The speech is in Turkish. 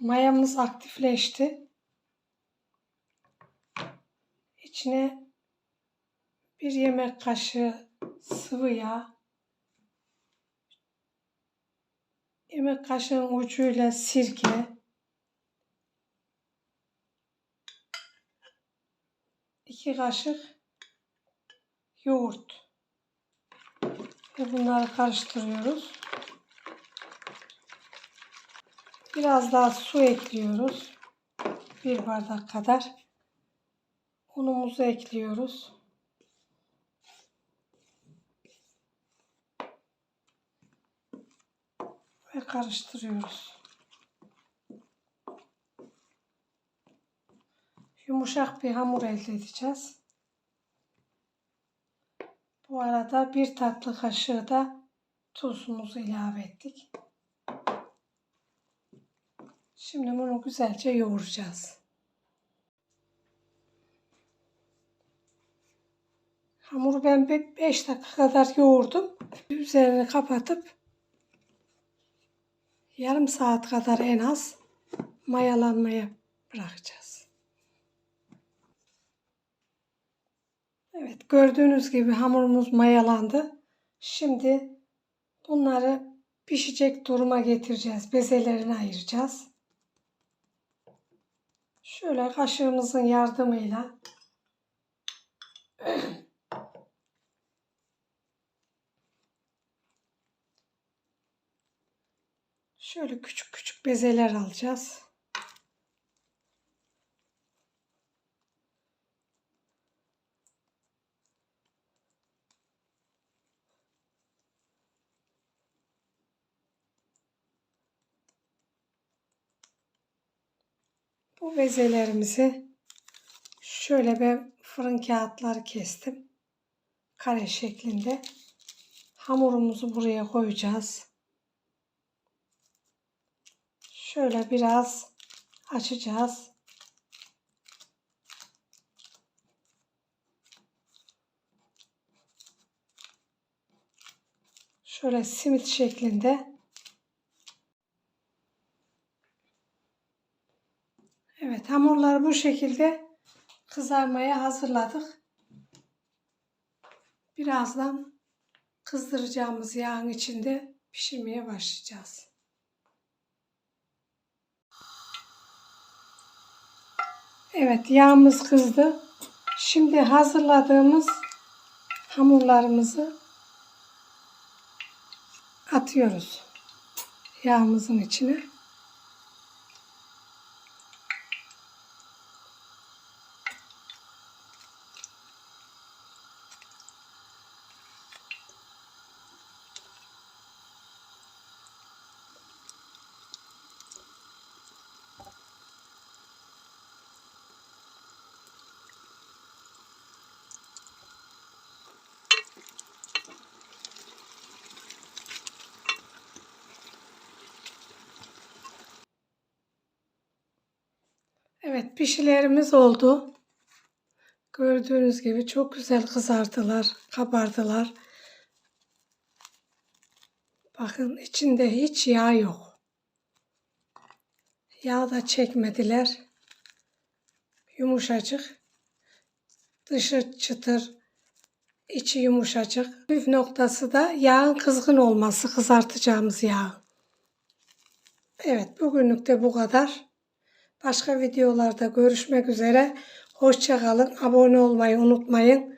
Mayamız aktifleşti. İçine bir yemek kaşığı sıvı yağ, yemek kaşığının ucuyla sirke, iki kaşık yoğurt ve bunları karıştırıyoruz. Biraz daha su ekliyoruz. Bir bardak kadar. Unumuzu ekliyoruz. Ve karıştırıyoruz. Yumuşak bir hamur elde edeceğiz. Bu arada bir tatlı kaşığı da tuzumuzu ilave ettik. Şimdi bunu güzelce yoğuracağız. Hamuru ben 5 dakika kadar yoğurdum. Üzerini kapatıp yarım saat kadar en az mayalanmaya bırakacağız. Evet gördüğünüz gibi hamurumuz mayalandı. Şimdi bunları pişecek duruma getireceğiz. Bezelerini ayıracağız. Şöyle kaşığımızın yardımıyla şöyle küçük küçük bezeler alacağız. Bu bezelerimizi şöyle ben fırın kağıtları kestim. Kare şeklinde. Hamurumuzu buraya koyacağız. Şöyle biraz açacağız. Şöyle simit şeklinde Evet hamurları bu şekilde kızarmaya hazırladık. Birazdan kızdıracağımız yağın içinde pişirmeye başlayacağız. Evet yağımız kızdı. Şimdi hazırladığımız hamurlarımızı atıyoruz yağımızın içine. Evet pişilerimiz oldu. Gördüğünüz gibi çok güzel kızardılar, kabardılar. Bakın içinde hiç yağ yok. Yağ da çekmediler. Yumuşacık. Dışı çıtır, içi yumuşacık. Püf noktası da yağın kızgın olması, kızartacağımız yağ. Evet bugünlük de bu kadar. Başka videolarda görüşmek üzere. Hoşçakalın. Abone olmayı unutmayın.